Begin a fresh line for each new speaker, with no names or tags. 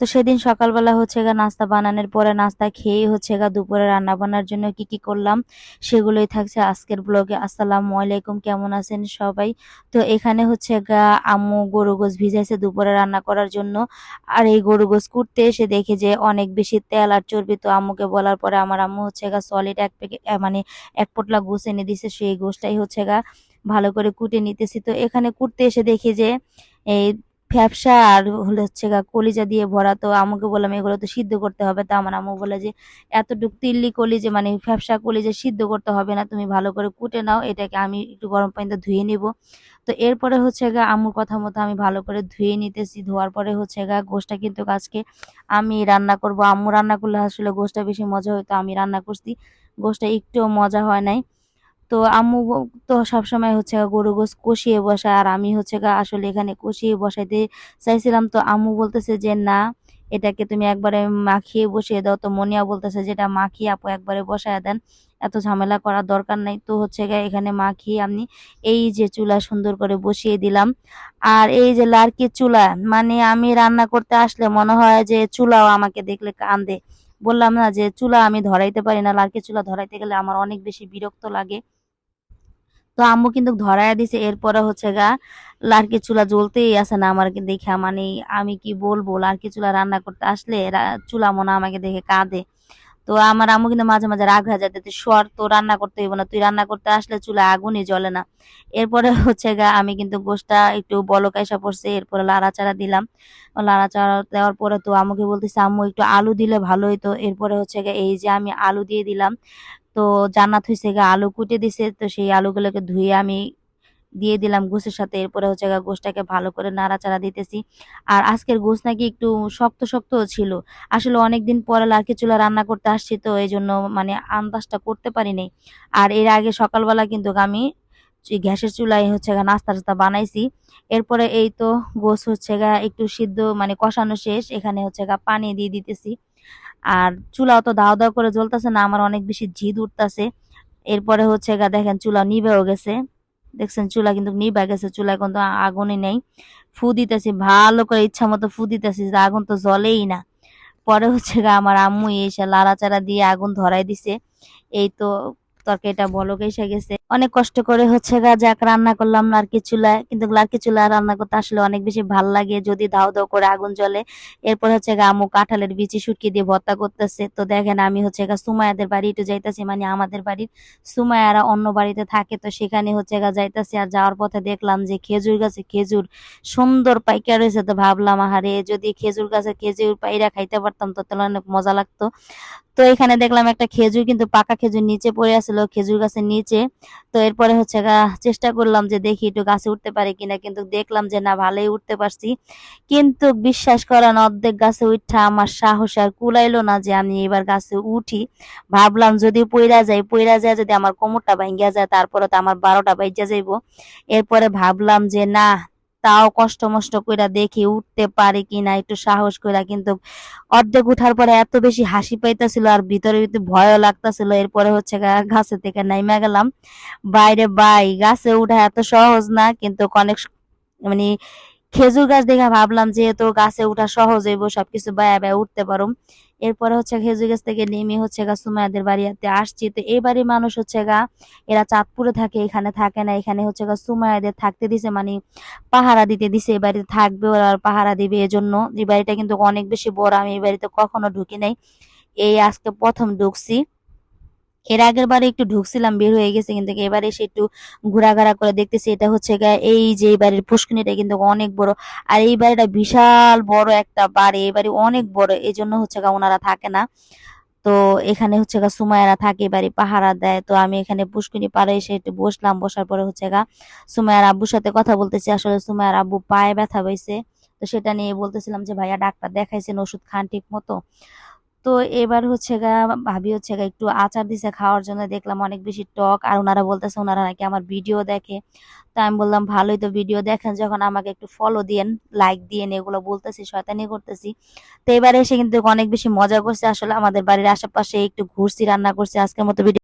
তো সেদিন সকালবেলা হচ্ছে গা নাস্তা বানানোর পরে নাস্তা খেয়ে হচ্ছে গা দুপুরে রান্না বান্নার জন্য কি কি করলাম সেগুলোই থাকছে আজকের ব্লগে আসসালামু আলাইকুম, কেমন আছেন সবাই? তো এখানে হচ্ছে গা আম্মু গরু গোস ভিজাইছে দুপুরে রান্না করার জন্য। আর এই গরু গোস কুটতে এসে দেখে যে অনেক বেশি তেল আর চর্বি তো আম্মুকে বলার পরে আমার আম্মু হচ্ছে গা সলিড এক প্যাকেট মানে এক পোটলা গোস এনে দিছে, সেই গোসটাই হচ্ছে গা ভালো করে কুটে নিতেছি। তো এখানে কুটতে এসে দেখি যে এই ফ্যাপসা আর হলে হচ্ছে কলিজা দিয়ে ভরা, তো আম্মুকে বললাম, এগুলো তো সিদ্ধ করতে হবে। তা আমার আম্মু বলে যে, এতটুক তিল্লি কলিজে মানে ফ্যাপসা কলিজে সিদ্ধ করতে হবে না, তুমি ভালো করে কুটে নাও, এটাকে আমি একটু গরম পানিতে ধুয়ে নিব। তো এরপরে হচ্ছে গা আম্মুর কথা মতো আমি ভালো করে ধুয়ে নিতেছি, ধোয়ার পরে হচ্ছে গা গোষ্ঠটা কিন্তু আজকে আমি রান্না করব। আম্মু রান্না করলে আসলে গোষ্ঠটা বেশি মজা হইতো আমি রান্না করছি। গোষ্ঠটা একটুও মজা হয় নাই। তো আম্মু তো সবসময় হচ্ছে গরু গোস কষিয়ে বসায় আর আমি হচ্ছে আসলে এখানে কষিয়ে বসাইতে চাইছিলাম। তো আম্মু বলতেছে যে, না, এটাকে তুমি একবারে মাখিয়ে বসিয়ে দাও। তো মনিয়া বলতেছে যেটা মাখিয়ে আপু একবারে বসায় দেন, এত ঝামেলা করার দরকার নাই। তো হচ্ছে গা এখানে মাখিয়ে আমি এই যে চুলা সুন্দর করে বসিয়ে দিলাম। আর এই যে লার্কির চুলা মানে আমি রান্না করতে আসলে মনে হয় যে, চুলাও আমাকে দেখলে কান্দে। বললাম না যে চুলা আমি ধরাইতে পারি না লার্কির চুলা ধরাইতে গেলে আমার অনেক বেশি বিরক্ত লাগে। তো আম্মু কিন্তু ধরাইয়া দিছে, এরপরে হচ্ছে গা লার্কি চুলা জ্বলতেই আছে না আমার দেখে মানে আমি কি বলব? লার্কি চুলা রান্না করতে আসলে চুলা মনে আমাকে দেখে কাঁদে। তো আমার আম্মু কিন্তু মাঝে মাঝে রাগ হয়ে যায় সর তো রান্না করতে হইব না, তুই রান্না করতে আসলে চুলা আগুনই জ্বলে না। এরপরে হচ্ছে গা, আমি কিন্তু গোশটা একটু বলক আইসা পড়ছে, এরপরে লাড়াচাড়া দিলাম। লাড়াচাড়া দেওয়ার পরে তো আম্মুকে বলতেছি, আম্মু, একটু আলু দিলে ভালো হইতো। এরপরে হচ্ছে গা, এই যে আমি আলু দিয়ে দিলাম, তো জান্নাত হইছে গা, আলু কুটে দিছে, তো সেই আলুগুলোকে ধুয়ে আমি দিয়ে দিলাম গোসের সাথে, এরপরে হচ্ছে গোসটাকে ভালো করে নাড়াচাড়া দিতেছি। আর আজকের গোস নাকি একটু শক্ত শক্ত ছিল। আসলে অনেকদিন পরে লার্কি চুলা রান্না করতে আসছি তো এই জন্য মানে আন্দাজটা করতে পারি নাই আর এর আগে সকালবেলা কিন্তু আমি গ্যাসের চুলায় হচ্ছে গা নাস্তা টাস্তা বানাইছি। এরপরে এই তো গোস হচ্ছে গা একটু সিদ্ধ মানে কষানো শেষ, এখানে হচ্ছে গা পানি দিয়ে দিতেছি। আর চুলা তো দাও দাও করে জ্বলতেছে না, আমার অনেক বেশি জিদ উঠতেছে। এরপরে হচ্ছে গা দেখেন চুলা নিভেও গেছে। দেখছেন, চুলা কিন্তু নিভা গেছে চুলায় কিন্তু আগুনই নেই। ফু দিতেছি, ভালো করে ইচ্ছা মতো ফু দিতেছি আগুন তো জ্বলেই না। পরে হচ্ছে আমার আম্মু এসে লাড়াচাড়া দিয়ে আগুন ধরাই দিছে। এই তো তরকারিটা বলক এসে গেছে। অনেক কষ্ট করে হচ্ছে গা যাক রান্না করলাম লার্কি চুলায় কিন্তু লার্কি চুলায় রান্না করতে আসলে অনেক বেশি ভালো লাগে, যদি দাও দাও করে আগুন জ্বলে। এরপর হচ্ছে গা আম্মু কাঁঠালের বিচি শুটকি দিয়ে ভর্তা করতেছে। তো দেখেন আমি হচ্ছে গা সুমায়াদের বাড়ি একটু যাইতাছি মানে আমাদের বাড়ির সুমায়ারা অন্য বাড়িতে থাকে, তো সেখানে হচ্ছে গা যাইতাছি আর যাওয়ার পথে দেখলাম যে খেজুর গাছে খেজুর সুন্দর পাইকা রয়েছে, তো ভাবলাম আহারে, যদি খেজুর গাছে খেজুর পাইরা খাইতে পারতাম তো তাহলে অনেক মজা লাগতো। তো এখানে দেখলাম একটা খেজুর কিন্তু পাকা খেজুর নিচে পড়ে আছিল খেজুর গাছের নিচে। তো এরপরে হচ্ছে চেষ্টা করলাম যে দেখি একটু গাছে উঠতে পারি কিনা, কিন্তু দেখলাম যে না, ভালোই উঠতে পারছি। কিন্তু বিশ্বাস করেন, অর্ধেক গাছে উঠা আমার সাহস আর কুলাইলো না যে আমি এবার গাছে উঠি। ভাবলাম যদি পইরা যাই পইরা যায় যদি আমার কোমরটা ভাঙ্গিয়া যায়, তারপরে তো আমার বারোটা বাইজা যাইবো। এরপরে ভাবলাম যে না তাও কষ্ট মষ্ট কইরা দেখি উঠতে পারি কিনা, একটু সাহস কইরা, কিন্তু অর্ধেক উঠার পরে এত বেশি হাসি পাইতাছিল আর ভিতরে ভিতরে ভয়ও লাগতাছিল। এরপরে হচ্ছে গাছে থেকে নাইমা গেলাম। বাইরে বাই, গাছে উঠা এত সহজ না, কিন্তু অনেক মানে খেজুর গাছ দেখে ভাবলাম যেহেতু গাছে উঠা সহজ হইব, সবকিছু বায়া বায়া উঠতে পারুম। এরপরে হচ্ছে খেজুর গাছ থেকে নেমে হচ্ছে গা সুমায়াদের বাড়িতে আসছি। তো এই বাড়ির মানুষ হচ্ছে গা এরা চাঁদপুরে থাকে, এখানে থাকে না, এখানে হচ্ছে গা সুমায়াদের থাকতে দিছে মানে পাহারা দিতে দিছে এই বাড়িতে থাকবে ওরা পাহারা দিবে এজন্য। এই বাড়িটা কিন্তু অনেক বেশি বড়, আমি এই বাড়িতে কখনো ঢুকি নাই। এই আজকে প্রথম ঢুকছি। এর আগের বারে একটু ঢুকছিলাম, বের হয়ে গেছে কিন্তু এবারে এসে একটু ঘোরাঘাড়া করে দেখতেছি, এটা হচ্ছে গা এই যে এই বাড়ির পুষ্করিণীটা কিন্তু অনেক বড়। আর এই বাড়িটা বিশাল বড় একটা বাড়ি, এই বাড়ি অনেক বড় এই জন্য হচ্ছে গা ওনারা থাকে না। তো এখানে হচ্ছে গা সুমায়ারা থাকে বাড়ি পাহারা দেয়। তো আমি এখানে পুষ্করিণী পাড়ে এসে একটু বসলাম, বসার পরে হচ্ছে গা সুমায়ার আব্বুর সাথে কথা বলতেছি। আসলে সুমায়ার আব্বু পায়ে ব্যথা পাইছে। তো সেটা নিয়ে বলতেছিলাম যে, ভাইয়া, ডাক্তার দেখাইছেন, ওষুধ খান ঠিক মতো? তো এবার হচ্ছে গা, ভাবি হচ্ছে গা একটু আচার দিছে খাওয়ার জন্য। দেখলাম অনেক বেশি টক আর ওনারা বলতেছে ওনারা নাকি আমার ভিডিও দেখে। তো আমি বললাম, ভালোই তো ভিডিও দেখেন, যখন আমাকে একটু ফলো দিয়েন লাইক দিয়েন, এগুলো বলতেছি, শয়তানি করতেছি। তো এবারে এসে কিন্তু অনেক বেশি মজা করছে। আসলে আমাদের বাড়ির আশেপাশে একটু ঘুরছি, রান্না করছি, আজকের মতো ভিডিও